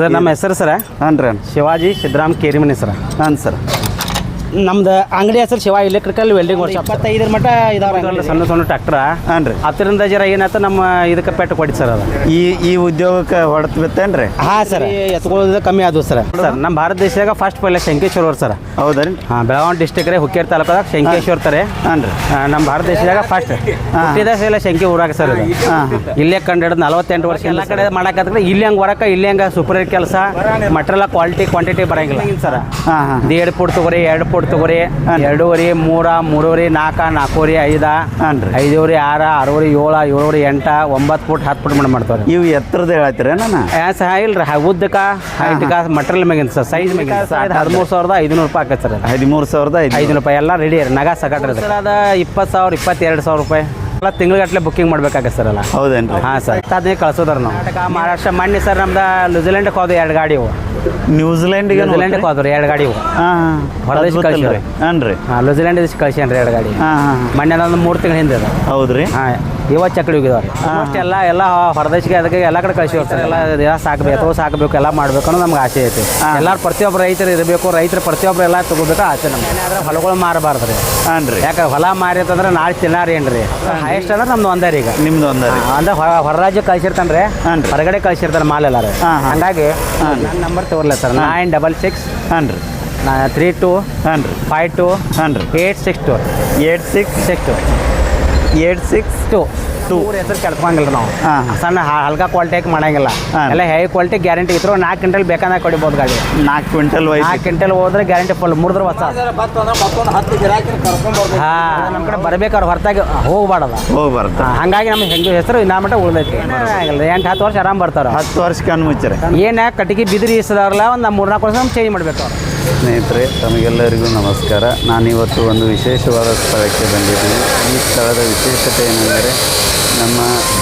Sir ನಮ್ಮ ಹೆಸರು sir? ಹಾಂ ರೀ ಶಿವಾಜಿ ಸಿದ್ದರಾಮ್ ಕೇರಿಮನಿ ಸರ್. ಹಾಂ ಸರ್. ನಮ್ದು ಅಂಗಡಿ ಹೆಸರು ಶಿವ ಎಲೆಕ್ಟ್ರಿಕಲ್ ವೆಲ್ಡಿಂಗ್ ವರ್ಕ್ ಇಪ್ಪತ್ತೈದರ ಮಟ್ಟ ಇದಾವೆ ಸಣ್ಣ ಸಣ್ಣ ಟ್ರ್ಯಾಕ್ಟರ್ ಹಾಂ ರೀ. ಅದರಿಂದ ಜರ ಏನಾಯ್ತು ನಮ್ಮ ಇದಕ್ಕೆ ಪೆಟ್ಟು ಕೊಡಿ ಸರ್ ಅದು. ಈ ಈ ಉದ್ಯೋಗಕ್ಕೆ ಹೊಡೆತು ಬಿತ್ತೇನ್ರಿ ಹಾಂ ಸರ್ ಎತ್ಕೊಳ್ಳೋದು ಕಮ್ಮಿ ಆದವು ಸರ್ ಸರ್ ನಮ್ಮ ಭಾರತ ದೇಶದಾಗ ಫಸ್ಟ್ ಪೈಲ ಶಂಕೇಶ್ವರ ಸರ್ ಹೌದಾ ರೀ? ಹಾಂ ಬೆಳಗಾವಿ ಡಿಸ್ಟಿಕ್ ರೀ ಹುಕ್ಕೇರಿ ತಾಲೂಕದಾಗ ಶಂಕೇಶ್ವರ ತಾರೆ. ಹಾಂ ರೀ. ನಮ್ಮ ಭಾರತ ದೇಶದಾಗ ಫಸ್ಟ್ ಹುಟ್ಟಿದ ಎಲ್ಲ ಶಂಕಿ ಊರಾಗ ಸರ್ ಇದು. ಇಲ್ಲೇ ಕಂಡು ಹಿಡಿದು ನಲವತ್ತೆಂಟು ವರ್ಷ ಎಲ್ಲ ಕಡೆ ಮಾಡಕ್ಕೆ ಇಲ್ಲಿ ಹಂಗೆ ಹೊರಕ ಇಲ್ಲಿ ಹಂಗೆ ಸೂಪರ್ ಕೆಲಸ. ಮಟ್ರೆಲ್ಲ ಕ್ವಾಲಿಟಿ ಕ್ವಾಂಟಿಟಿ ಬರಂಗಿಲ್ಲ. ಸರ್ ಹಾಂ ಹಾಂ. ಎರಡು ಪುಟ್ ತಗೋರಿ ಎರಡು ಫುಟ್ ತಗೋರಿ. ಎರಡೂವರೆ ಮೂರ ಮೂರುವರೆ ನಾಲ್ಕ ನಾಲ್ಕೂವರೆ ಐದ ಐದೂವರೆ ಆರ ಆರೂವರೆ ಏಳ ಏಳುವರೆ ಎಂಟ ಒಂಬತ್ತು ಫುಟ್ ಹತ್ತು ಫುಟ್ ಮಾಡಿ ಮಾಡ್ತಾರೆ ಇವು ಎತ್ತರದ ಹೇಳತ್ತೀರ ನಾನು ಸಹ ಇಲ್ರಿ. ಉದ್ದಕ್ಕ ಹೈಟ್ಕ ಮಟೀರಿಯಲ್ ಮ್ಯಾಗಿನ ಸರ್ ಸೈಜ್ ಮ್ಯಾಗಿನ ಸರ್ ಹದಿಮೂರು ಸಾವಿರದ ಐದುನೂರು ರೂಪಾಯಿ ಆಕೈತೆ ಸರ್ ಹದಿಮೂರು ಸಾವಿರದ ಐದು ಐದುನೂರು ರೂಪಾಯಿ. ಎಲ್ಲ ರೆಡಿ ರೀ. ನಗ ಸಗಟ್ರಿ ಸರ್ ಅದು ಇಪ್ಪತ್ತು ಸಾವಿರ ಇಪ್ಪತ್ತೆರಡು ಸಾವಿರ ರೂಪಾಯಿ. ಎಲ್ಲ ತಿಂಗಳಗಟ್ಟಲೆ ಬುಕ್ಕಿಂಗ್ ಮಾಡ್ಬೇಕಾಗತ್ತೆ ಸರ್ ಅಲ್ಲ ಹೌದೇನು ಹಾ ಸರ್ ಅದನ್ನೇ ಕಳ್ಸೋದ್ರ ನಾವು. ಕರ್ನಾಟಕ ಮಹಾರಾಷ್ಟ್ರ ಮಣ್ಣಿ ಸರ್ ನಮ್ದು ನ್ಯೂಜಿಲೆಂಡ್ಗೆ ಹೋದ ಎರಡು ಗಾಡಿ ಇವು. ನ್ಯೂಜಿಲೆಂಡ್ಗೆ ನ್ಯೂಜಿಲೆಂಡ್ಗೆ ಹೋದ್ರಿ ಎರಡು ಗಾಡಿ ಇವು. ಹಾಂ ಹೊರದೇಶ ಕಳ್ಸಿವ್ರಿ. ಹಾಂ ರೀ ಹಾಂ ನ್ಯೂಜಿಲೆಂಡ್ ದೇಶ ಕಳ್ಸ್ಯಾನ್ರಿ ಎರಡು ಗಾಡಿ. ಹಾಂ ಹಾಂ ಮೊನ್ನೆ ಒಂದು ಮೂರು ತಿಂಗಳ ಹಿಂದೆ ಅದು. ಹೌದ್ರಿ? ಹಾಂ. ಇವತ್ತು ಚಕ್ಡಿ ಹೋಗಿದಾವ್ರಿ. ಅಷ್ಟು ಎಲ್ಲ ಎಲ್ಲ ಹೊರದೇಶಕ್ಕೆ ಅದಕ್ಕೆ ಎಲ್ಲ ಕಡೆ ಕಳಿಸಿ ಹೋಗ್ತಾರೆ. ಎಲ್ಲ ಎಲ್ಲ ಸಾಕಬೇಕು ಸಾಕಬೇಕು ಎಲ್ಲ ಮಾಡಬೇಕು ಅನ್ನೋ ನಮ್ಗೆ ಆಸೆ ಐತಿ. ಎಲ್ಲರೂ ಪ್ರತಿಯೊಬ್ಬ ರೈತರು ಇರಬೇಕು ರೈತರು ಪ್ರತಿಯೊಬ್ಬರು ಎಲ್ಲ ತಗೋಬೇಕು ಆಸೆ ನಮ್ಗೆ. ಏನಾದ್ರೆ ಹೊಲಗಳು ಮಾರಬಾರ್ದು ರೀ ರೀ ಯಾಕೆ ಹೊಲ ಮಾರಿ ಅಂತಂದ್ರೆ ನಾಳೆ ತಿನ್ನಾರಿ ಏನ್ರಿ? ಹೈಯೆಸ್ಟ್ ಅಂದ್ರೆ ನಮ್ದು ಒಂದೇ ರೀ ಈಗ. ನಿಮ್ದು ಒಂದೇ ರೀ. ಅಂದ್ರೆ ಹೊರ ಹೊರ ರಾಜ್ಯ ಕಳ್ಸಿರ್ತಾನೆ ರೀ ರೀ. ಹೊರಗಡೆ ಕಳಿಸಿರ್ತಾರೆ ಮಾಲ್ ಎಲ್ಲ ರೀ. ಹಂಗಾಗಿ ನನ್ನ ನಂಬರ್ ತಗೋರ್ಲ ಸರ್ ನೈನ್ ಡಬಲ್ ಸಿಕ್ಸ್ ಹಾಂ ರೀ ತ್ರೀ ಟು ಹಾಂ ರೀ ಫೈವ್ ಟು ಹಾಂ ರೀ eight six two eight six six two eight six two. Two. ಹೆಸರು ಕೆಡ್ಕೊಂಗಿಲ್ಲ ನಾವು. ಸಣ್ಣ ಹಲ್ಕಾ ಕ್ವಾಲಿಟಿಯಾಗಿ ಮಾಡಂಗಿಲ್ಲ. ಎಲ್ಲ ಹೈ ಕ್ವಾಲಿಟಿ ಗ್ಯಾರಂಟಿ ಇದ್ರು ನಾಲ್ಕು ಕ್ವಿಂಟಲ್ ಬೇಕಂದ್ರೆ ಕೊಡಿಬೋದು ಗಾಡಿ. ನಾಲ್ಕು ಕ್ವಿಂಟಲ್ ನಾಲ್ಕು ಕ್ವಿಂಟಲ್ ಹೋದ್ರೆ ಗ್ಯಾರಂಟಿ ಫುಲ್ ಮುರಿದ್ರೆ ಹೊಸ. ಹಾಂ ನಮ್ಮ ಕಡೆ ಬರ್ಬೇಕಾದ್ರೆ ಹೊರತಾಗಿ ಹೋಗ್ಬಾರ್ದ. ಹೋಗ್ಬಾರ್ದು. ಹಂಗಾಗಿ ನಮ್ಮ ಹೆಂಗೆ ಹೆಸರು ಇನ್ನೂ ಮಟ್ಟ ಉಳ್ದೈತಿ ಆಗಿಲ್ಲ ಎಂಟು ಹತ್ತು ವರ್ಷ ಆರಾಮ್ ಬರ್ತಾರೆ. ಹತ್ತು ವರ್ಷಕ್ಕೆ ಅನ್ಮುಚ್ಚರೆ ಮುಚ್ಚರೆ ಏನ ಕಟ್ಟಿಗೆ ಬಿದಿರಿ ಇಸದವ್ರಲ್ಲ ಒಂದು ಮೂರ್ನಾಲ್ಕು ವರ್ಷ ಚೇಂಜ್ ಮಾಡ್ಬೇಕು ಅವ್ರು. ಸ್ನೇಹಿತರೆ, ತಮಗೆಲ್ಲರಿಗೂ ನಮಸ್ಕಾರ. ನಾನಿವತ್ತು ಒಂದು ವಿಶೇಷವಾದ ಸ್ಥಳಕ್ಕೆ ಬಂದಿದ್ದೀನಿ. ಈ ಸ್ಥಳದ ವಿಶೇಷತೆ ಏನೆಂದರೆ ನಮ್ಮ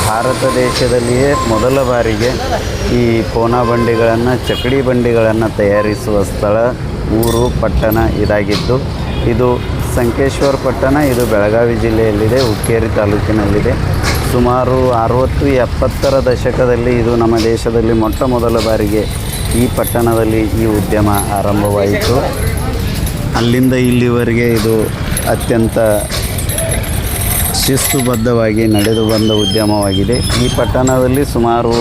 ಭಾರತ ದೇಶದಲ್ಲಿಯೇ ಮೊದಲ ಬಾರಿಗೆ ಈ ಕೋನಾ ಬಂಡಿಗಳನ್ನು, ಚಕಡಿ ಬಂಡಿಗಳನ್ನು ತಯಾರಿಸುವ ಸ್ಥಳ ಊರು, ಪಟ್ಟಣ ಇದಾಗಿದ್ದು, ಇದು ಸಂಕೇಶ್ವರ ಪಟ್ಟಣ, ಇದು ಬೆಳಗಾವಿ ಜಿಲ್ಲೆಯಲ್ಲಿದೆ, ಹುಕ್ಕೇರಿ ತಾಲೂಕಿನಲ್ಲಿದೆ. ಸುಮಾರು ಅರುವತ್ತು ಎಪ್ಪತ್ತರ ದಶಕದಲ್ಲಿ ಇದು ನಮ್ಮ ದೇಶದಲ್ಲಿ ಮೊಟ್ಟ ಮೊದಲ ಬಾರಿಗೆ ಈ ಪಟ್ಟಣದಲ್ಲಿ ಈ ಉದ್ಯಮ ಆರಂಭವಾಯಿತು. ಅಲ್ಲಿಂದ ಇಲ್ಲಿವರೆಗೆ ಇದು ಅತ್ಯಂತ ಶಿಸ್ತುಬದ್ಧವಾಗಿ ನಡೆದು ಬಂದ ಉದ್ಯಮವಾಗಿದೆ. ಈ ಪಟ್ಟಣದಲ್ಲಿ ಸುಮಾರು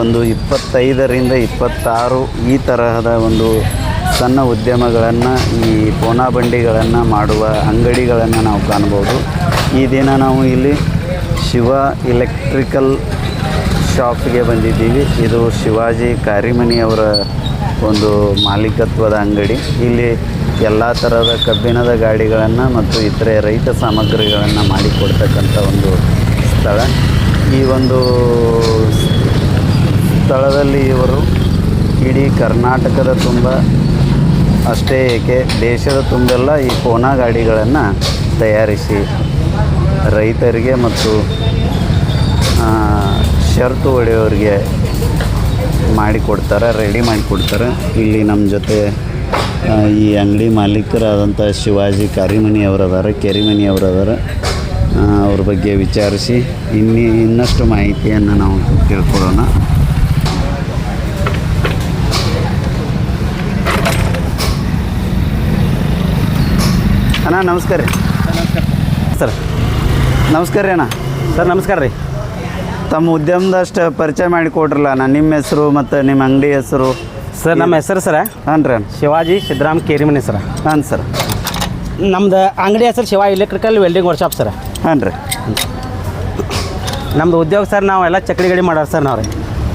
ಒಂದು ಇಪ್ಪತ್ತೈದರಿಂದ ಇಪ್ಪತ್ತಾರು ಈ ತರಹದ ಒಂದು ಸಣ್ಣ ಉದ್ಯಮಗಳನ್ನು, ಈ ಪೋನಾ ಬಂಡಿಗಳನ್ನು ಮಾಡುವ ಅಂಗಡಿಗಳನ್ನು ನಾವು ಕಾಣ್ಬೋದು ಈ ದಿನ ನಾವು ಇಲ್ಲಿ ಶಿವ ಇಲೆಕ್ಟ್ರಿಕಲ್ ಶಾಪ್ಗೆ ಬಂದಿದ್ದೀವಿ. ಇದು ಶಿವಾಜಿ ಕಾರಿಮನಿಯವರ ಒಂದು ಮಾಲೀಕತ್ವದ ಅಂಗಡಿ. ಇಲ್ಲಿ ಎಲ್ಲ ಥರದ ಕಬ್ಬಿಣದ ಗಾಡಿಗಳನ್ನು ಮತ್ತು ಇತರೆ ರೈತ ಸಾಮಗ್ರಿಗಳನ್ನು ಮಾಡಿಕೊಡ್ತಕ್ಕಂಥ ಒಂದು ಸ್ಥಳ. ಈ ಒಂದು ಸ್ಥಳದಲ್ಲಿ ಇವರು ಇಡೀ ಕರ್ನಾಟಕದ ತುಂಬ, ಅಷ್ಟೇ ಏಕೆ ದೇಶದ ತುಂಬೆಲ್ಲ ಈ ಕೋನಾ ಗಾಡಿಗಳನ್ನು ತಯಾರಿಸಿ ರೈತರಿಗೆ ಮತ್ತು ಷರತ್ತು ಹೊಡೆಯೋರಿಗೆ ಮಾಡಿಕೊಡ್ತಾರೆ ರೆಡಿ ಮಾಡಿಕೊಡ್ತಾರೆ ಇಲ್ಲಿ ನಮ್ಮ ಜೊತೆ ಈ ಅಂಗಡಿ ಮಾಲೀಕರಾದಂಥ ಶಿವಾಜಿ ಕಾರಿಮನಿ ಅವರದಾರ ಕೆರಿಮನಿ ಅವರದಾರ. ಅವ್ರ ಬಗ್ಗೆ ವಿಚಾರಿಸಿ ಇನ್ನಿ ಇನ್ನಷ್ಟು ಮಾಹಿತಿಯನ್ನು ನಾವು ತಿಳ್ಕೊಳ್ಳೋಣ. ಅಣ್ಣ ನಮಸ್ಕಾರ ರೀ. ಸರ್ ನಮಸ್ಕಾರ ರೀ ಅಣ್ಣ. ಸರ್ ನಮಸ್ಕಾರ ರೀ. ತಮ್ಮ ಉದ್ಯಮದಷ್ಟು ಪರಿಚಯ ಮಾಡಿ ಕೊಡ್ರಲ್ಲ ನಾನು ನಿಮ್ಮ ಹೆಸರು ಮತ್ತು ನಿಮ್ಮ ಅಂಗಡಿ ಹೆಸರು. ಸರ್ ನಮ್ಮ ಹೆಸರು ಸರ? ಹಾಂ ರೀ. ಶಿವಾಜಿ ಸಿದ್ದರಾಮ್ ಕೇರಿಮನಿ ಸರ. ಹಾಂ ಸರ್. ನಮ್ದು ಅಂಗಡಿ ಹೆಸರು Shiva electrical welding workshop sir. ಹಾಂ ರೀ. ನಮ್ದು ಉದ್ಯೋಗ ಸರ್ ನಾವು ಎಲ್ಲ ಚಕ್ಡಿ ಗಡಿ ಮಾಡೋರು ಸರ್ ನಾವು ರೀ.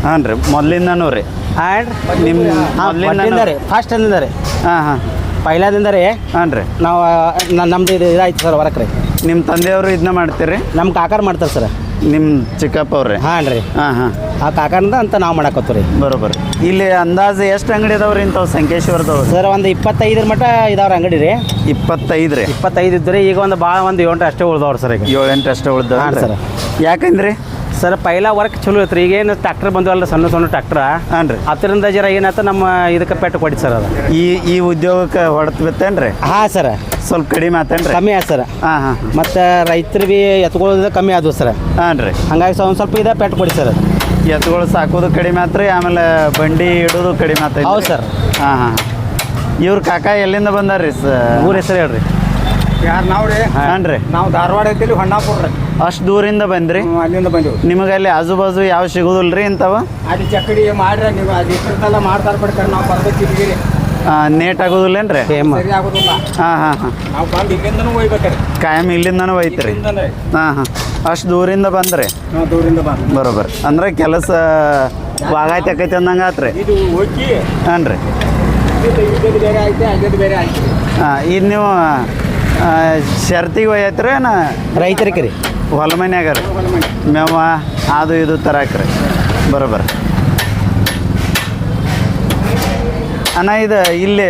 ಹಾಂ ರೀ. ಮೊದಲಿಂದನೂ ರೀ ಆ್ಯಂಡ್ ನಿಮ್ಮ ರೀ. ಫಸ್ಟ್ ಅಂದಿಂದ ರೀ. ಹಾಂ ಹಾಂ. ಪೈಲಾದಿಂದ ರೀ. ಹಾಂ ರೀ ನಾವು ನಮ್ದು ಇದು ಇದಾಯ್ತು ಸರ್ ರೀ ನಿಮ್ಮ ತಂದೆಯವರು ಇದನ್ನ ಮಾಡ್ತೀರಿ? ನಮ್ಮ ಕಾಕಾರ ಮಾಡ್ತಾರೆ ಸರ್. ನಿಮ್ಮ ಚಿಕ್ಕಪ್ಪ ಅವ್ರಿ? ಹಾಂ ರೀ. ಹಾಂ ಹಾಂ. ಆ ಕಾಕಂದ ಅಂತ ನಾವು ಮಾಡಕತ್ತೀವಿ ರೀ ಬರೋಬ್ಬರ ಇಲ್ಲಿ ಅಂದಾಜು ಎಷ್ಟು ಅಂಗಡಿ ಅದಾವ್ರಿ ಇಂಥವು ಸಂಕೇಶ್ವರದವ್ರು? ಸರ್ ಒಂದು ಇಪ್ಪತ್ತೈದರ ಮಟ್ಟ ಇದಾವ್ರ ಅಂಗಡಿ ರೀ. ಇಪ್ಪತ್ತೈದು ರೀ. ಇಪ್ಪತ್ತೈದು ಇದ್ದು ಈಗ ಒಂದು ಭಾಳ ಒಂದು ಏಳು ಅಷ್ಟೇ ಉಳ್ದವ್ರು ಸರ್ ಈಗ. ಏಳೆಂಟು ಅಷ್ಟೇ ಉಳ್ದ ಹಾಂ ಸರ್. ಯಾಕಂದ್ರಿ? ಸರ್ ಪೈಲ ವರ್ಕ್ ಚಲೋ ಐತ್ರಿ. ಈಗೇನು ಟ್ರ್ಯಾಕ್ಟರ್ ಬಂದವಲ್ಲ ಸಣ್ಣ ಸಣ್ಣ ಟ್ರ್ಯಾಕ್ಟರ್ ಹಾಂ ರೀ. ಅದರಿಂದ ಜರ ಏನಾಯ್ತು ನಮ್ಮ ಇದಕ್ಕೆ ಪೆಟ್ಟು ಕೊಡಿ ಸರ್ ಅದು. ಈ ಈ ಉದ್ಯೋಗಕ್ಕೆ ಹೊಡೆದು ಬಿತ್ತೇನ್ರಿ? ಹಾಂ ಸರ್. ಸ್ವಲ್ಪ ಕಡಿಮೆ ಆತೇನ್ರಿ? ಕಮ್ಮಿ ಆಯ್ತು ಸರ್. ಹಾಂ ಹಾಂ ಮತ್ತು ರೈತರು ಭೀ ಎತ್ಕೊಳ್ಳೋದು ಕಮ್ಮಿ ಆದವು ಸರ್. ಹಾಂ ರೀ. ಹಂಗಾಗಿ ಸ್ವಲ್ಪ ಒಂದು ಸ್ವಲ್ಪ ಇದೆ ಪೆಟ್ಟು ಕೊಡಿ ಸರ್ ಅದು. ಎತ್ತುಗಳು ಸಾಕೋದು ಕಡಿಮೆ ಆತ್ರಿ ಆಮೇಲೆ ಬಂಡಿ ಇಡೋದು ಕಡಿಮೆ ಆತೈತಿ ಹೌದು ಸರ್. ಹಾಂ ಹಾಂ. ಇವ್ರ ಕಾಕ ಎಲ್ಲಿಂದ ಬಂದಾರ್ರಿ ಸ ಊರ ಹೆಸರು ಹೇಳ್ರಿ. ಯಾರು ನಾವು ರೀ? ಹಾಂ. ರೀ. ನಾವು ಧಾರವಾಡ ಐತಿಲಿ ಹೊಣ್ಣಾಪುರ ರೀ. ಅಷ್ಟು ದೂರಿಂದ ಬಂದ್ರಿ? ಅಲ್ಲಿಂದ ಬಂದೆವು. ನಿಮಗೆ ಅಲ್ಲಿ ಆಜು ಬಾಜು ಯಾವ ಸಿಗೋದಿಲ್ಲ ರೀ ಇಂಥವ? ಅಲ್ಲಿ ಚಕ್ಕಡಿ ಮಾಡ್ರಿ ನೀವು ಅದು ಇಷ್ಟೆಲ್ಲ ಮಾಡ್ತಾರೆ ಬಿಡ್ತಾರೆ ನಾವು ಬರ್ಬೇಕಿದ್ದೀವಿ ನೇಟ್ ಆಗೋದಿಲ್ಲೇನ್ರಿ? ಸೇಮ್. ಸರಿ ಆಗೋದಿಲ್ಲ. ಹಾಂ ಹಾಂ ಹಾಂ. ನಾವು ಬಂದು ಇಲ್ಲಿಂದನೂ ಹೋಗ್ಬೇಕ್ರಿ ಕಾಯಂ ಇಲ್ಲಿಂದನೂ ಐತ್ರಿ ಹಾ ಹಾಂ. ಅಷ್ಟು ದೂರಿಂದ ಬಂದ್ರಿ? ನಾವು ದೂರಿಂದ ಬಂದು. ಬರೋಬ್ಬರ ಅಂದ್ರೆ ಕೆಲಸ ವಾಗಾಯ್ತು ಆಕೈತಿ ಅಂದಂಗೆ ಆತ್ರಿ? ಇದು ಹೋಗಿ. ಹಾಂ ರೀ ಬೇರೆ ಐತೆ ಅಲ್ಲದ್ದು ಬೇರೆ ಐತೆ ಹಾಂ ಇದು ನೀವು ಶರ್ತಿಗೆ ರೀ ನಾ ರೈತರಿಗೆ ರೀ. ಹೊಲ ಮನ್ಯಾಗ ರೀ. ಮೇವ ಅದು ಇದು ತರಾಕ್ರಿ ಬರೋಬ್ಬರ ಅಣ್ಣ ಇದು ಇಲ್ಲಿ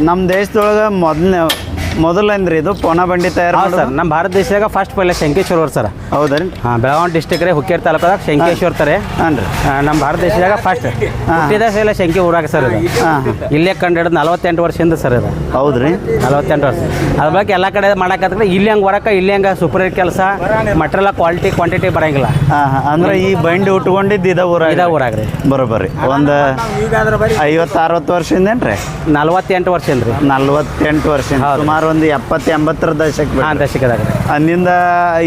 ನಮ್ಮ ದೇಶದೊಳಗೆ ಮೊದಲನೇ ಮೊದಲಂದ್ರಿ ಇದು ಪೊನ ಬಂಡಿ ತಯಾರು ಹೌದು ಸರ್ ನಮ್ಮ ಭಾರತ ದೇಶದಾಗ ಫಸ್ಟ್ ಪೈಲೆ ಶಂಕೇಶ್ವರ ಸರ್. ಹೌದ್ರಿ? ರೀ ಹಾಂ ಬೆಳಗಾವಿ ಡಿಸ್ಟಿಕ್ ರೀ ಹುಕ್ಕೇರಿ ತಾಲೂಕದಾಗ ಶಂಕೇಶ್ವರ ತಾರೆ. ಹಾಂ ರೀ ನಮ್ಮ ಭಾರತ ದೇಶದಾಗ ಫಸ್ಟ್ ಹುಟ್ಟಿದ ಎಲ್ಲ ಶಂಕೆ ಊರಾಗ ಸರ್ ಇದು. ಇಲ್ಲೇ ಕಂಡು ಹಿಡಿದು ನಲವತ್ತೆಂಟು ವರ್ಷದಿಂದ ಸರ್ ಇದು. ಹೌದ್ರಿ. ನಲವತ್ತೆಂಟು ವರ್ಷ. ಅದ್ರ ಬಗ್ಗೆ ಎಲ್ಲ ಕಡೆ ಮಾಡಕ್ಕೆ ಇಲ್ಲಿ ಹಂಗೆ ಬರಕ ಇಲ್ಲಿ ಹಂಗೆ ಸೂಪರ್ ಕೆಲಸ. ಮಟ್ರೆಲ್ಲ ಕ್ವಾಲಿಟಿ ಕ್ವಾಂಟಿಟಿ ಬರಂಗಿಲ್ಲ. ಅಂದ್ರೆ ಈ ಬಂಡಿ ಉಟ್ಕೊಂಡಿದ್ದು ಇದ ಊರಾಗ? ಇದ ಊರಾಗ ರೀ. ಬರೋಬ್ಬರಿ ಒಂದು ಐವತ್ತು ಅರವತ್ತು ವರ್ಷದಿಂದೇನ್ರಿ ನಲವತ್ತೆಂಟು ವರ್ಷದಿಂದ ರೀ. ನಲ್ವತ್ತೆಂಟು ವರ್ಷ ಹೌದು. ಸುಮಾರು ಒಂದು ಎಪ್ಪತ್ತು ಎಂಬತ್ತರ ದಶಕ ಹಾಂ ದಶಕದಾಗ ಅಲ್ಲಿಂದ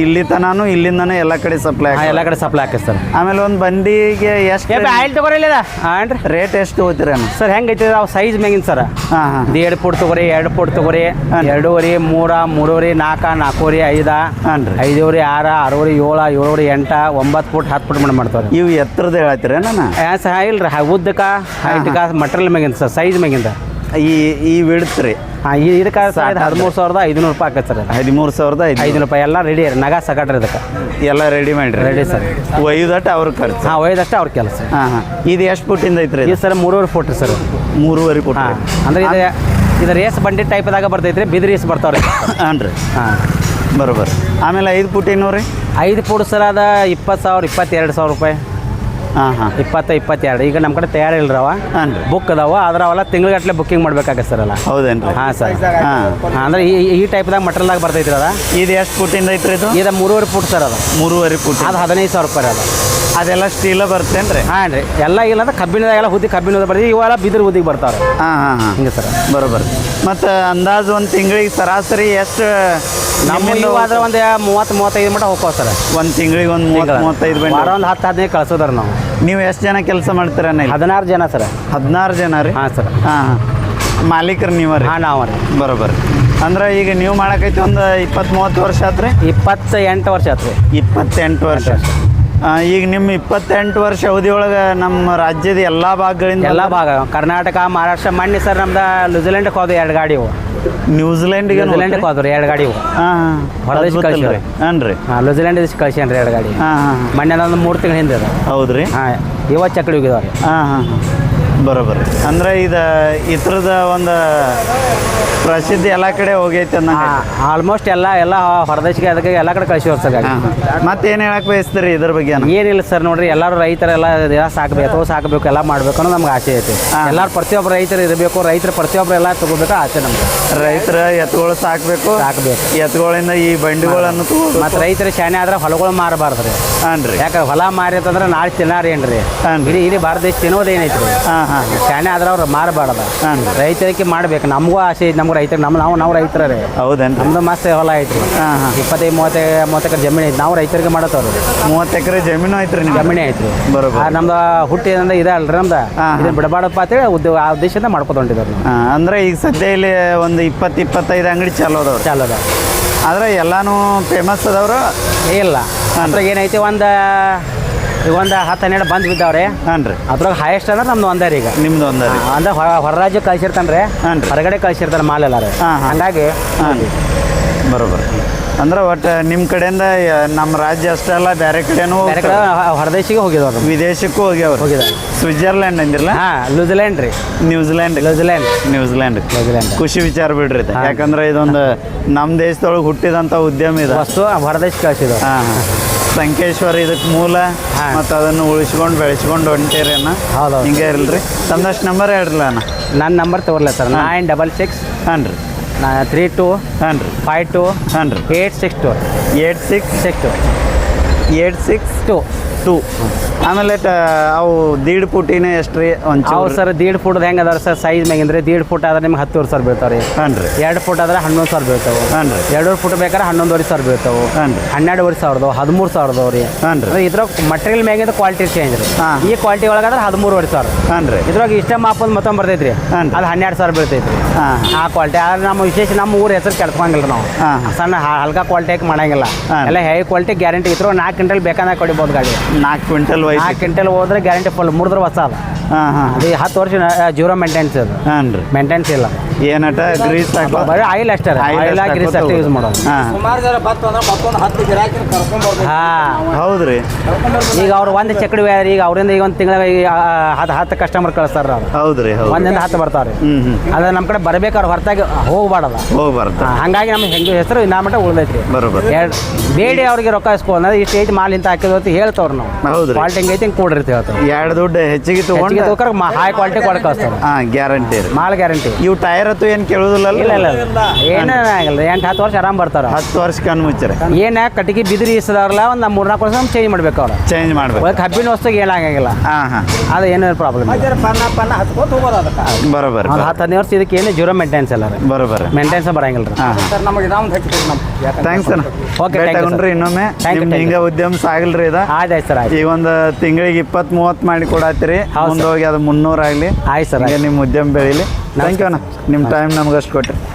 ಇಲ್ಲಿ ತನಾನು ಇಲ್ಲಿಂದನೇ ಎಲ್ಲ ಕಡೆ ಸಪ್ಲೈ ಹಾಂ ಎಲ್ಲ ಕಡೆ ಸಪ್ಲೈ ಹಾಕಿ ಸರ್. ಆಮೇಲೆ ಒಂದು ಬಂಡಿಗೆ ಎಷ್ಟು ಆಯಿಲ್ ತಗೋರಿಲ್ಲ ಹಾಂ ರೇಟ್ ಎಷ್ಟು ಹೋಗ್ತೀರೇನು ಸರ್ ಹೆಂಗೆ ಐತಿ ಅವು ಸೈಜ್ ಮ್ಯಾಗಿನ ಸರ್. ಹಾಂ ಹಾಂ ಎರಡು ಫುಟ್ ತಗೋರಿ ಎರಡು ಫುಟ್ ತಗೋರಿ ಹಾಂ. ಎರಡೂವರೆ ಮೂರ ಮೂರುವರೆ ನಾಲ್ಕ ನಾಲ್ಕೂವರೆ ಐದ ಹಾಂ ಐದೂವರೆ ಆರ ಆರೂವರೆ ಏಳ ಏಳುವರೆ ಎಂಟ ಒಂಬತ್ತು ಫುಟ್ ಹತ್ತು ಫುಟ್ ಮಾಡಿ ಮಾಡ್ತಾರೆ ಇವು ಎತ್ತರದ ಹೇಳ್ತೀರ ಏ ಸಹ ಇಲ್ಲ ರೀ ಉದ್ದಕ್ಕ ಹೈಟ್ಕ ಮಟ್ರಿಯಲ್ ಮ್ಯಾಗಿಂದ ಸರ್ ಸೈಜ್ ಮ್ಯಾಗಿಂದ. ಈ ಈ ಬಿಡ್ತ್ರಿ ಹಾಂ ಈ ಇದಕ್ಕೆ ಹದಿಮೂರು ಸಾವಿರದ ಐದುನೂರು ರೂಪಾಯಿ ಆಕೈತೆ ಸರ್ ಹದಿಮೂರು ಸಾವಿರದ ಐದು ರೂಪಾಯಿ ಎಲ್ಲ ರೆಡಿ ರೀ ನಗ ಸಗಟ್ರಿ ಇದಕ್ಕೆ. ಎಲ್ಲ ರೆಡಿ ಮಾಡಿರಿ. Ready sir. ಒಯ್ದಟ್ಟು ಅವ್ರ ಖರ್ಚು. ಹಾಂ ಒಯ್ದಷ್ಟೇ ಅವ್ರ ಕೆಲಸ. ಹಾಂ ಹಾಂ. ಇದು ಎಷ್ಟು ಫುಟ್ಟಿಂದ ಐತ್ರಿ ಇದು? ಸರ್ ಮೂರುವರೆ ಫುಟ್ ರೀ ಸರ್. ಮೂರುವರೆ ಫುಟ್ ಹಾಂ ಅಂದ್ರೆ ಇದು ಇದು ರೇಸ್ ಬಂಡಿ ಟೈಪ್ದಾಗ ಬರ್ತೈತ್ರಿ ಬಿದ್ ರೇಸ್ ಬರ್ತಾವ್ರಿ. ಹಾಂ ರೀ. ಹಾಂ. ಬರೋಬ್ಬರ ಆಮೇಲೆ ಐದು ಫುಟ್ಟಿನೂ ರೀ? ಐದು ಫುಟ್ ಸರ್ ಅದ ಇಪ್ಪತ್ತು ಸಾವಿರ ಇಪ್ಪತ್ತೆರಡು ಸಾವಿರ ರೂಪಾಯಿ. ಹಾಂ ಹಾಂ ಇಪ್ಪತ್ತು ಇಪ್ಪತ್ತೆರಡು. ಈಗ ನಮ್ಮ ಕಡೆ ತಯಾರಿ ಇಲ್ರವ ಹಾಂ ರೀ ಬುಕ್ ಅದಾವ ಆದ್ರೆ ಅವೆಲ್ಲ ತಿಂಗಳಗಟ್ಟಲೆ ಬುಕ್ಕಿಂಗ್ ಮಾಡ್ಬೇಕಾಗತ್ತೆ ಸರ್ ಅಲ್ಲ ಹೌದೇನ್ರಿ? ಹಾಂ ಸರ್ ಹಾಂ. ಅಂದ್ರೆ ಈ ಈ ಟೈಪ್ದಾಗ ಮಟ್ರಲ್ದಾಗ ಬರ್ತೈತಿ ಅದ. ಇದು ಎಷ್ಟು ಫುಟ್ಟಿಂದ ಐತ್ರಿ ಇದು? ಇದು ಮೂರುವರೆ ಫುಟ್ ಸರ್ ಅದು. ಮೂರುವರೆ ಫುಟ್ ಅದು ಹದಿನೈದು ಸಾವಿರ ರೂಪಾಯಿ ಅದು. ಅದೆಲ್ಲ ಸ್ಟೀಲ ಬರ್ತೇನ್ರಿ? ಹಾಂ ರೀ. ಎಲ್ಲ ಇಲ್ಲ ಅಂದ್ರೆ ಕಬ್ಬಿಣದಾಗೆಲ್ಲ ಹುದ್ದಿ ಕಬ್ಬಿಣದ ಬರ್ತೀವಿ ಇವೆಲ್ಲ ಬಿದಿರು ಹುದ್ದಿಗೆ ಬರ್ತಾವ್ರೆ. ಹಾಂ ಹಾಂ ಹಾಂ. ಹಿಂಗೆ ಸರ್ ಬರೋಬ್ಬರ ಮತ್ತು ಅಂದಾಜು ಒಂದು ತಿಂಗಳಿಗೆ ಸರಾಸರಿ ಎಷ್ಟು ನಮ್ಮ ಆದ್ರೆ ಒಂದು ಮೂವತ್ತು ಮೂವತ್ತೈದು ಮಟ್ಟ ಹೋಗ್ಕೋ ಸರ್. ಒಂದು ತಿಂಗಳಿಗೆ ಒಂದು ಮೂವತ್ತು ಮೂವತ್ತೈದು ಬಂಡಿ ಒಂದು ಹತ್ತು ಹದಿನೈದು ಕಳ್ಸೋದ್ರ ನಾವು. ನೀವು ಎಷ್ಟು ಜನ ಕೆಲಸ ಮಾಡ್ತೀರ ಹದಿನಾರು ಜನ ಸರ್. ಹದಿನಾರು ಜನ ರೀ? ಹಾಂ ಸರ್. ಹಾಂ ಹಾಂ. ಮಾಲೀಕರು ನೀವು ರೀ? ಹಾಂ ನಾವು ರೀ. ಬರೋಬ್ಬರ ಅಂದ್ರೆ ಈಗ ನೀವು ಮಾಡಕೈತಿ ಒಂದು ಇಪ್ಪತ್ತು ಮೂವತ್ತು ವರ್ಷ ಆತ್ರಿ? ಇಪ್ಪತ್ತ ಎಂಟು ವರ್ಷ ಆತ್ರಿ. ಇಪ್ಪತ್ತೆಂಟು ವರ್ಷ. ಈಗ ನಿಮ್ಮ ಇಪ್ಪತ್ತೆಂಟು ವರ್ಷ ಅವಧಿ ಒಳಗೆ ನಮ್ಮ ರಾಜ್ಯದ ಎಲ್ಲ ಭಾಗಗಳಿಂದ ಎಲ್ಲ ಭಾಗ ಕರ್ನಾಟಕ ಮಹಾರಾಷ್ಟ್ರ ಮಣ್ಣಿ ಸರ್ ನಮ್ದು ನ್ಯೂಜಿಲೆಂಡ್ಗೆ ಹೋದ ಎರಡು ಗಾಡಿ ಇವು. ನ್ಯೂಜಿಲೆಂಡ್ಗೆ ನ್ಯೂಜಿಲೆಂಡ್ಗೆ ಹೋದ್ರಿ ಎರಡು ಗಾಡಿ ಇವು. ಹಾಂ ಹೊರದೇಶ ಕಳ್ಸಿವ್ರಿ. ಹಾಂ ರೀ ಹಾಂ ನ್ಯೂಜಿಲೆಂಡ್ ಕಳ್ಸ್ಯಾನ ರೀ ಎರಡು ಗಾಡಿ. ಹಾಂ ಹಾಂ ಮೊನ್ನೆ ಒಂದು ಮೂರು ತಿಂಗಳ ಹಿಂದೆ ಅದು. ಹೌದ್ರಿ? ಹಾಂ ಇವತ್ತು ಚಕ್ಕಡಿ ಹೋಗಿದಾವ್ರಿ. ಹಾಂ ಹಾಂ ಹಾಂ. ಬರೋಬರ್ರಿ ಅಂದ್ರೆ ಇದು ಇತರದ ಒಂದು ಪ್ರಸಿದ್ಧಿ ಎಲ್ಲ ಕಡೆ ಹೋಗೈತೆ ಆಲ್ಮೋಸ್ಟ್ ಎಲ್ಲ ಎಲ್ಲ ಹೊರದೇಶಕ್ಕೆ ಅದಕ್ಕೆ ಎಲ್ಲ ಕಡೆ ಕಳಿಸಿವ್ರಿ ಸರ್ ಗಾಡಿ. ಹಾಂ. ಮತ್ತೇನು ಹೇಳಕ್ ಬಯಸ್ತೀರಿ ಇದ್ರ ಬಗ್ಗೆ ಏನಿಲ್ಲ ಸರ್ ನೋಡ್ರಿ ಎಲ್ಲರೂ ರೈತರೆಲ್ಲ ಎಲ್ಲ ಸಾಕಬೇಕು ಸಾಕಬೇಕು ಎಲ್ಲ ಮಾಡ್ಬೇಕು ಅನ್ನೋ ನಮ್ಗೆ ಆಸೆ ಐತಿ. ಎಲ್ಲರೂ ಪ್ರತಿಯೊಬ್ಬರು ರೈತರು ಇರಬೇಕು ರೈತರು ಪ್ರತಿಯೊಬ್ಬರು ಎಲ್ಲ ತಗೋಬೇಕು ಆಸೆ ನಮ್ಗೆ. ರೈತರ ಎತ್ತುಗಳು ಸಾಕಬೇಕು ಸಾಕಬೇಕು. ಎತ್ತುಗಳಿಂದ ಈ ಬಂಡಿಗಳನ್ನು ಮತ್ತೆ ಮತ್ತು ರೈತರು ಶಾನೆ ಆದ್ರೆ ಹೊಲಗಳು ಮಾರಬಾರ್ದು ರೀ ಹಾಂ ರೀ ಯಾಕಂದ್ರೆ ಹೊಲ ಮಾರಿ ಅಂತಂದ್ರೆ ನಾಳೆ ತಿನ್ನಾರಿ ಏನ್ರಿ? ಇಡೀ ಇಡೀ ಭಾರತ ದೇಶ ತಿನ್ನೋದೇನೈತಿ ರೀ ಹಾಂ ಹಾಂ. ಶಾನೆ ಆದ್ರೆ ಅವ್ರು ಮಾರಬಾರ್ದ. ರೈತರಿಗೆ ಮಾಡ್ಬೇಕು ನಮಗೂ ಆಸೆ ಐತಿ ನಮ್ಗೆ ರೈತರಿಗೆ ನಮ್ಮ ನಾವು ನಾವು ರೈತರ ರೀ ಹೌದೇನ್ ನಮ್ದು ಮಸ್ತ್ ಹೊಲ ಐತ್ರಿ. ಹಾಂ ಹಾಂ. ಇಪ್ಪತ್ತೈದು ಮೂವತ್ತೆ ಮೂವತ್ತು ಎಕರೆ ಜಮೀನು ಐತಿ ನಾವು ರೈತರಿಗೆ ಮಾಡತ್ತವ್ರಿ. ಮೂವತ್ತು ಎಕರೆ ಜಮೀನು ಐತ್ರಿ ನಿಮ್ಮ ಜಮೀನು ಐತ್ರಿ. ಬರೋಬ್ಬರ ಆ, ನಮ್ದು ಹುಟ್ಟಿ ಅಂದ್ರೆ ಇದೆ ಅಲ್ರಿ ನಮ್ದು. ಹಾಂ, ಇದನ್ನ ಬಿಡಬಾರ್ದಪ್ಪ ಅಂತೇಳಿ ಉದ್ಯೋಗ ಆ ಉದ್ದೇಶದಿಂದ ಮಾಡ್ಕೊತೊಂಡಿದ್ದಾರೆ ನಾವು. ಹಾಂ ಅಂದ್ರೆ ಈಗ ಸದ್ಯ ಇಲ್ಲಿ ಒಂದು ಇಪ್ಪತ್ತು ಇಪ್ಪತ್ತೈದು ಅಂಗಡಿ ಚಾಲು ಅದಾವ್ರಿ. ಚಾಲು ಅದ ಆದ್ರೆ ಎಲ್ಲಾನು ಫೇಮಸ್ ಅದಾವ್ರು? ಇಲ್ಲ. ಅಂದ್ರೆ? ಏನೈತಿ ಒಂದು ಈಗ ಒಂದು ಹತ್ತು ಹನ್ನೆರಡು ಬಂದು ಬಿದ್ದಾವ್ರಿ. ಹಾಂ ರೀ. ಅದ್ರಾಗ ಹೈಯೆಸ್ಟ್ ಅಂದ್ರೆ ನಮ್ದು ಒಂದೇ ರೀ ಈಗ. ನಿಮ್ದು ಒಂದ ರೀ. ಅಂದ್ರೆ ಹೊರ ರಾಜ್ಯ ಕಳ್ಸಿರ್ತಾನೆ ರೀ. ಹಾಂ ರೀ. ಹೊರಗಡೆ ಕಳ್ಸಿರ್ತಾನೆ ಮಾಲ್ ಎಲ್ಲ ರೀ. ಹಾಂ, ಹಾಂ. ಹಂಗಾಗಿ ಹಾಂ. ಬರೋಬ್ಬರ ಅಂದ್ರೆ ಒಟ್ಟು ನಿಮ್ಮ ಕಡೆಯಿಂದ ಯ- ನಮ್ಮ ರಾಜ್ಯ ಅಷ್ಟೇ ಅಲ್ಲ ಬೇರೆ ಕಡೆನೂ ಬೇರೆ ಕಡೆ ಹೊರದೇಶಿಗೆ ಹೋಗಿದವ್ರು ವಿದೇಶಕ್ಕೂ ಹೋಗ್ಯಾವ್ರು. ಹೋಗಿದ್ದಾರೆ ಸ್ವಿಟ್ಜರ್ಲ್ಯಾಂಡ್ ಅಂದಿರಲ್ಲ? ಹಾಂ ನ್ಯೂಜಿಲೆಂಡ್ ರೀ. New Zealand New Zealand. New Zealand New Zealand. ಖುಷಿ ವಿಚಾರ ಬಿಡ್ರಿ ಇದು. ಯಾಕಂದ್ರೆ ಇದೊಂದು ನಮ್ಮ ದೇಶದೊಳಗೆ ಹುಟ್ಟಿದಂಥ ಉದ್ಯಮ ಇದೆ. ವಸ್ತು ಹೊರದೇಶ ಕಳ್ಸಿದವ್ರು ಹಾಂ ಹಾಂ. ಸಂಕೇಶ್ವರ ಇದಕ್ಕೆ ಮೂಲ. ಮತ್ತು ಅದನ್ನು ಉಳಿಸ್ಕೊಂಡು ಬೆಳೆಸ್ಕೊಂಡು ಹೊಂಟೀರಿ ಅಣ್ಣ ಹೌದು ಹಿಂಗೆ ಇರಲ್ರಿ. ತಮ್ಮದಷ್ಟು ನಂಬರ್ ಹೇಳ್ರಲ್ಲ ಅಣ್ಣ? ನನ್ನ ನಂಬರ್ ತಗೊಳ್ಳ ಸರ್? ನೈನ್ ಡಬಲ್ ಸಿಕ್ಸ್ ಹಾಂ ರೀ ತ್ರೀ ಟು ಹಾಂ ರೀ ಫೈವ್ ಟು ಹಾಂ ರೀ eight six two eight six six two eight six two two ಆಮೇಲೆ ಅವು ದೀಡ್ ಫುಟಿನ ಎಷ್ಟು ರೀ ಒಂದು ಸರ್ ದೀಡ್ ಫುಟ್ ಹೆಂಗೆ ಅದಾರ ಸರ್ ಸೈಜ್ ಮ್ಯಾಗಿಂದ್ರೆ? ದೀಡ್ ಫುಟ್ ಆದ್ರೆ ನಿಮ್ಗೆ ಹತ್ತುವರೆ ಸಾವಿರ ಬೀಳ್ತಾವೆ ರೀ ಎರಡು ಫುಟ್ ಆದ್ರೆ ಹನ್ನೊಂದು ಸಾವಿರ ಬೀಳ್ತಾವೆ. ರೀ ಎರಡೂರು ಫುಟ್ ಬೇಕಾದ್ರೆ ಹನ್ನೊಂದುವರೆ ಸಾವಿರ ಬೀಳ್ತಾವೆ. ಹನ್ನೆರಡುವರೆ ಸಾವಿರದವು ಹದಿಮೂರು ಸಾವಿರದವು ರೀ ರೀ ಇದ್ರಾಗ ಮಟೀರಿಯಲ್ ಮ್ಯಾಗಿಂದ ಕ್ವಾಲಿಟಿ ಚೇಂಜ್ ರೀ. ಈ ಕ್ವಾಲಿಟಿ ಒಳಗಾದ್ರೆ ಹದಿಮೂರುವರೆ ಸಾವಿರ. ರೀ ಇದ್ರಾಗ ಇಷ್ಟ ಮಾಪದ ಮತ್ತೊಂದು ಬರ್ತೈತೆ ರೀ ಅದು ಹನ್ನೆರಡು ಸಾವಿರ ಬೀಳ್ತೈತೆ ರೀ ಹಾಂ. ಆ ಕ್ವಾಲಿಟಿ ಆದ್ರೆ ನಮ್ಮ ವಿಶೇಷ ನಮ್ಮ ಊರ ಹೆಸರು ಕೆಡ್ಸ್ಕೊಂಗಿಲ್ಲ ನಾವು. ಸಣ್ಣ ಹಲ್ಕಾ ಕ್ವಾಲಿಟಿ ಮಾಡಂಗಿಲ್ಲ. ಅಲ್ಲ ಎಲ್ಲ ಹೈ ಕ್ವಾಲಿಟಿ ಗ್ಯಾರಂಟಿ ಇದ್ರು ನಾಲ್ಕು ಗಂಟೆಲಿ ಬೇಕಾದಾಗ ಕೊಡಿಬೋದು ಗಾಡಿ. ನಾಲ್ಕು ಕ್ವಿಂಟಲ್ ವಯಸ್ಸು. ನಾಲ್ಕು ಕ್ವಿಂಟಲ್ ಹೋದ್ರೆ ಗ್ಯಾರಂಟಿ ಫುಲ್ ಮುರಿದ್ರೆ ಹೊಸ ಅದ ಹಾಂ ಹಾಂ ಅದು ಹತ್ತು ವರ್ಷ ಜೀರೋ ಮೇಂಟೆನ್ಸ್ ಅದು. ಹಾಂ ರೀ. ಮೇಂಟೆನ್ಸ್ ಇಲ್ಲ. ಏನಟ ಗ್ರೀಸ್ ಬರೀ ಆಯಿಲ್ ಅಷ್ಟೇ ಆಯಿಲ್ ಗ್ರೀಸ್ ಅಷ್ಟೇ ಯೂಸ್ ಮಾಡೋದು. ಹಾಂ. ಸುಮಾರು ಜನ ಬತ್ತ ಅಂದ್ರೆ ಮತ್ತೊಂದು ಹತ್ತು ಗಿರಾಕಿ ಕರ್ಕೊಂಡ್ ಬರ್ಬೇಕು ಹಾಂ. ಹೌದು ರೀ ಈಗ ಅವ್ರು ಒಂದು ಚಕಡಿ ವ್ಯಾರ ಈಗ ಅವರಿಂದ ಈಗ ಒಂದು ತಿಂಗಳ ಹತ್ತು ಹತ್ತು ಕಸ್ಟಮರ್ ಕಳಿಸ್ತಾರ ಅವ್ರು. ಹೌದು ರೀ ಹೌದು ಒಂದಿಂದ ಹತ್ತು ಬರ್ತಾವ್ರಿ. ಅದ್ರ ಹ್ಞೂ ಅದ ನಮ್ಮ ಕಡೆ ಬರ್ಬೇಕಾದ್ರೆ ಹೊರತಾಗಿ ಹೋಗ್ಬಾರ್ದ. ಹೋಗ್ಬಾರ್ದು ಹಂಗಾಗಿ ನಮ್ಗೆ ಹೆಂಗೆ ಹೆಸರು ಇನ್ನ ಮಟ್ಟ ಉಳ್ದೈತಿ ಬರೋಬರ್ ಎರಡು ಬೇಡಿ ಅವ್ರಿಗೆ ರೊಕ್ಕ ಇಸ್ಕೊಂಡ್ರೆ ಇಷ್ಟು ಏಜ್ ಮಾಲ್ ಇಂತ ಹಾಕಿದ್ವಿ ಅಂತ ಹೇಳ್ತವ್ರು ನಾವು. ಹೌದು ಕ್ವಾಲಿಟಿ ಐತಿ ಹಿಂಗೆ ಕೂಡಿರ್ತೀವಿ ಎರಡು ದುಡ್ಡು ಹೆಚ್ಚಿಗೆ ತೊಗೊಂಡು ತಗೋಕರ ಹೈ ಕ್ವಾಲಿಟಿ ಕೊಡಕ್ಕೆ ಕಳಿಸ್ತಾರೆ ಹಾಂ ಗ್ಯಾರಂಟಿ ಮಾಲ್ ಗ್ಯಾರಂಟಿ ಇವು ಟೈರ್ ಅಂತೂ ಏನು ಕೇಳೋದಿಲ್ಲ ಇಲ್ಲ ಇಲ್ಲ ಏನೇ ಆಗಿಲ್ಲ. ಎಂಟು ಹತ್ತು ವರ್ಷ ಆರಾಮ್ ಬರ್ತಾರ ಹತ್ತು ವರ್ಷ ಕಣ್ ಮುಚ್ಚರೆ ಏನ ಕಟ್ಟಿಗೆ ಬಿದಿರಿ ಇಸದಾರಲ್ಲ ಒಂದು ಮೂರ್ನಾಲ್ಕು ವರ್ಷ ಚೇಂಜ್ ಮಾಡ್ಬೇಕು ಅವ್ರ. ಚೇಂಜ್ ಮಾಡ್ಬೇಕು. ಒಳಗೆ ಕಬ್ಬಿನ ವಸ್ತುಗೆ ಏನಾಗಂಗಿಲ್ಲ ಹಾಂ ಹಾಂ. ಅದು ಏನೂ ಪ್ರಾಬ್ಲಮ್ ಬರೋಬರ್ ಜರ ಪನ್ನ ಪನ್ನ ಹಚ್ಕೋತ ಹೋಗೋದು ಅದಕ್ಕೆ. ಬರೋಬ್ಬರ ಒಂದು ಹತ್ತು ಹದಿನೈದು ವರ್ಷ ಇದಕ್ಕೆ ಏನು ಜೀರೋ ಮೇಂಟೆನ್ಸ್ ಎಲ್ಲ ರೀ. ಬರೋಬ್ಬರ ಮೇಂಟೆನ್ಸ್ ಬರಂಗಿಲ್ಲ ರೀ. ಹಾಂ. ಹಾಂ ಸರ್ ನಮಗೆ ನಾವು ಹಚ್ಚಿದ್ರು ನಮ್ಮ ಥ್ಯಾಂಕ್ಸ್ ಅಣ್ಣ. Okay, thank you, ತಗೊಂಡ್ರಿ sir. ಇನ್ನೊಮ್ಮೆ. ಹಿಂಗ you, ನಿಮ್ದು thank ಹಿಂಗೆ ಉದ್ಯಮ ಸಾಗಲ್ರಿ ಇದ. ಆಯ್ತು ಆಯ್ತು ಸರ್ ಆಯ್ತು. ಈಗ ಒಂದು ತಿಂಗಳಿಗೆ ಇಪ್ಪತ್ ಮೂವತ್ತು ಮಾಡಿ ಕೊಡತ್ತೀರಿ. ಹೌದು, ಮುಂದೆ ಹೋಗಿ ಅದು ಮುನ್ನೂರು ಆಗಲಿ. ಆಯ್ತು ಸರ್ ಹಿಂಗೆ ನಿಮ್ಮ ಉದ್ಯಮ ಬೆಳಿಲಿ. ಥ್ಯಾಂಕ್ ಯು ಅಣ್ಣ. ನಿಮ್ಮ ಟೈಮ್ ನಮ್ಗೆ ಅಷ್ಟು ಕೊಟ್ಟರೆ